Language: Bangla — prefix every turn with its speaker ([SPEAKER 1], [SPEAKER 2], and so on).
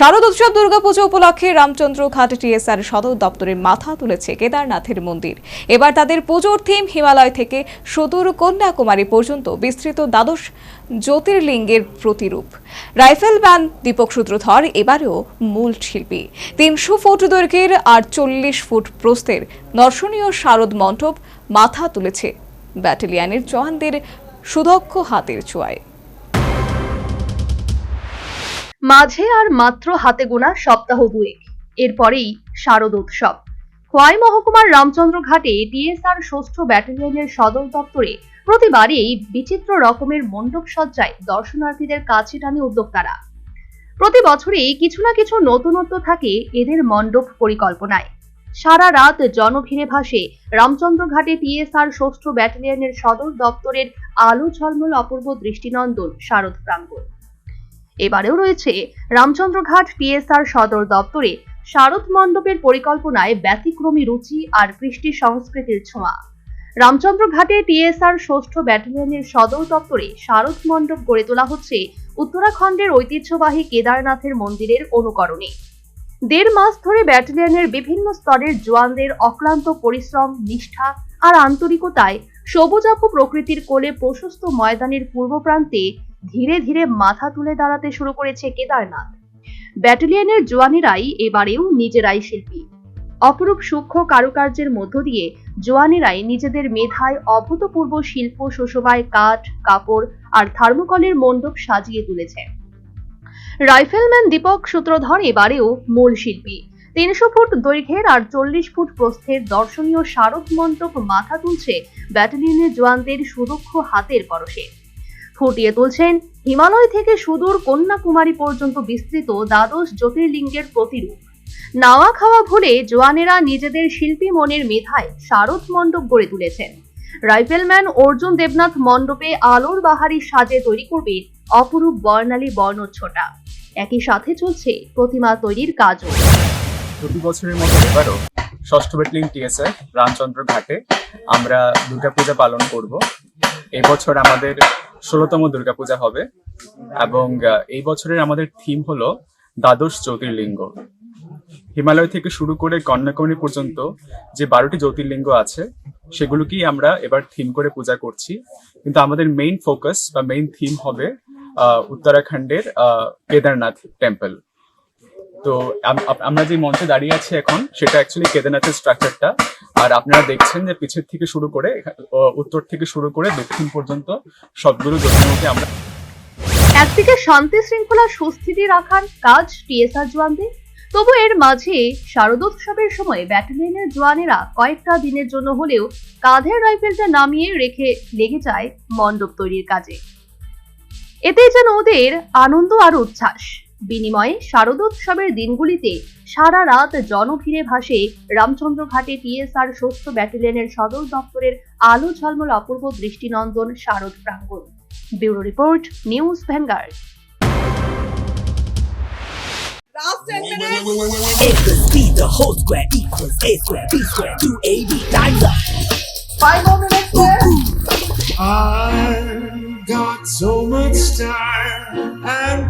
[SPEAKER 1] শারদ উৎসব দুর্গাপুজো উপলক্ষে রামচন্দ্র ঘাট টিএসআর সদর দপ্তরের মাথা তুলেছে কেদারনাথের মন্দির। এবার তাদের পুজোর থিম হিমালয় থেকে সুদূর কন্যাকুমারী পর্যন্ত বিস্তৃত দ্বাদশ জ্যোতির্লিঙ্গের প্রতিরূপ। রাইফেল ব্যান দীপক সূত্রধর, এবারেও মূল শিল্পী। তিনশো ফুট দৈর্ঘ্যের আর চল্লিশ ফুট প্রস্থের দর্শনীয় শারদ মণ্ডপ মাথা তুলেছে ব্যাটালিয়নের জওয়ানদের সুদক্ষ হাতের ছোঁয়ায়
[SPEAKER 2] মাঝে আর মাত্র হাতে গোনা সপ্তাহ দুয়েক। এরপরেই শারদ উৎসব। খোয়াই মহকুমার রামচন্দ্র ঘাটে টিএসআর ষষ্ঠ ব্যাটালিয়নের সদর দপ্তরে প্রতিবারই বিচিত্র রকমের মণ্ডপ সজ্জায় দর্শনার্থীদের কাছে টানে উদ্যোক্তারা। প্রতি বছরই কিছু না কিছু নতুনত্ব থাকে এদের মণ্ডপ পরিকল্পনায়। সারা রাত জনভিড়ে ভাসে রামচন্দ্র ঘাটে টিএসআর ষষ্ঠ ব্যাটালিয়নের সদর দপ্তরের আলো ঝলমল অপূর্ব দৃষ্টিনন্দন শারদ প্রাঙ্গণ। এবারেও রয়েছে রামচন্দ্রঘাট টিএসআর সদর দপ্তরে শারদ মণ্ডপের পরিকল্পনায় ব্যতিক্রমী রুচি আর কৃষ্টি সংস্কৃতির ছোঁয়া। রামচন্দ্রঘাটে টিএসআর ষষ্ঠ ব্যাটালিয়নের সদর দপ্তরে শারদ মণ্ডপ গড়ে তোলা হচ্ছে উত্তরাখণ্ডের ঐতিহ্যবাহী কেদারনাথের মন্দিরের অনুকরণে। দেড় মাস ধরে ব্যাটালিয়নের বিভিন্ন স্তরের জওয়ানদের অক্লান্ত পরিশ্রম, নিষ্ঠা আর আন্তরিকতায় সবুজাভ প্রকৃতির কোলে প্রশস্ত ময়দানের পূর্ব প্রান্তে ধীরে ধীরে মাথা তুলে দাঁড়াতে শুরু করেছে কেদারনাথ। ব্যাটালিয়নের জওয়ানেরাই এবারেও নিজেরাই শিল্পী। অপরূপ সূক্ষ্ম কারুকার্যের মধ্য দিয়ে জওয়ানেরাই নিজেদের মেধায় অভূতপূর্ব শিল্প, শোষবায়, কাঠ, কাপড় আর থার্মোকলের মণ্ডপ সাজিয়ে তুলেছে। রাইফেলম্যান দীপক সূত্রধর এবারেও মূল শিল্পী। তিনশো ফুট দৈর্ঘ্যের আর চল্লিশ ফুট প্রস্থের দর্শনীয় শারদ মণ্ডপ মাথা তুলছে ব্যাটালিয়নের জওয়ানদের সুদক্ষ হাতের পরশে। ফুটিয়ে তুলছেন। হিমালয় থেকে সুদূর কন্যাকুমারী পর্যন্ত বিস্তৃত দ্বাদশ জ্যোতির্লিঙ্গের প্রতিরূপ। নাওয়া খাওয়া ভুলে জোয়ানেরা নিজেদের শিল্পী মনের মেধায় শারদ মণ্ডপ গড়ে তুলেছেন। রাইফেলম্যান অর্জুন দেবনাথ মণ্ডপে আলোর বাহারি সাজে তৈরি করবে অপরূপ বর্ণালী বর্ণচ্ছটা। একই সাথে চলছে প্রতিমা তৈরির কাজও।
[SPEAKER 3] প্রতি বছরের মতো এবারও ষষ্ঠ বেটলিং টিএসএফ রামচন্দ্র ঘাটে আমরা দুর্গাপূজা পালন করব। এবছর আমাদের ষোলোতম দুর্গাপূজা হবে। এবং এই বছরের আমাদের থিম হলো দ্বাদশ জ্যোতির্লিঙ্গ। হিমালয় থেকে শুরু করে কন্যাকুমারী পর্যন্ত যে বারোটি জ্যোতির্লিঙ্গ আছে, সেগুলোকেই আমরা এবার থিম করে পূজা করছি। কিন্তু আমাদের মেইন ফোকাস বা মেইন থিম হবে উত্তরাখণ্ডের কেদারনাথ টেম্পল তো আমরা যে মঞ্চে দাঁড়িয়ে আছি এখন, সেটা অ্যাকচুয়ালি কেদারনাথের স্ট্রাকচারটা আর আপনারা দেখছেন যে পিছের থেকে শুরু করে উত্তর থেকে শুরু করে দক্ষিণ পর্যন্ত সবগুলো জ্যোতির্লিঙ্গকে আমরা
[SPEAKER 2] একদিকে শান্তি শৃঙ্খলা সুস্থিতি রাখার কাজ টিএসআর জওয়ানদের, তবু এর মাঝে শারদোৎসবের সময় ব্যাটালিয়নের জওয়ানেরা কয়েকটা দিনের জন্য হলেও কাঁধের রাইফেলটা নামিয়ে রেখে লেগে যায় মণ্ডপ তৈরির কাজে। এতে যেন ওদের আনন্দ আর উচ্ছ্বাস। বিনিময়ে শারদোৎসবের দিনগুলিতে সারা রাত জনভীড়ে ভাসে রামচন্দ্র ঘাটে টিএসআর সস্ত ব্যাটেলিয়নের সদর দপ্তরের আলো ঝলমল অপূর্ব দৃষ্টিনন্দন শারদ প্রাঙ্গণ। ব্যুরো রিপোর্ট নিউজ
[SPEAKER 4] ভ্যাঙ্গার Got so much time and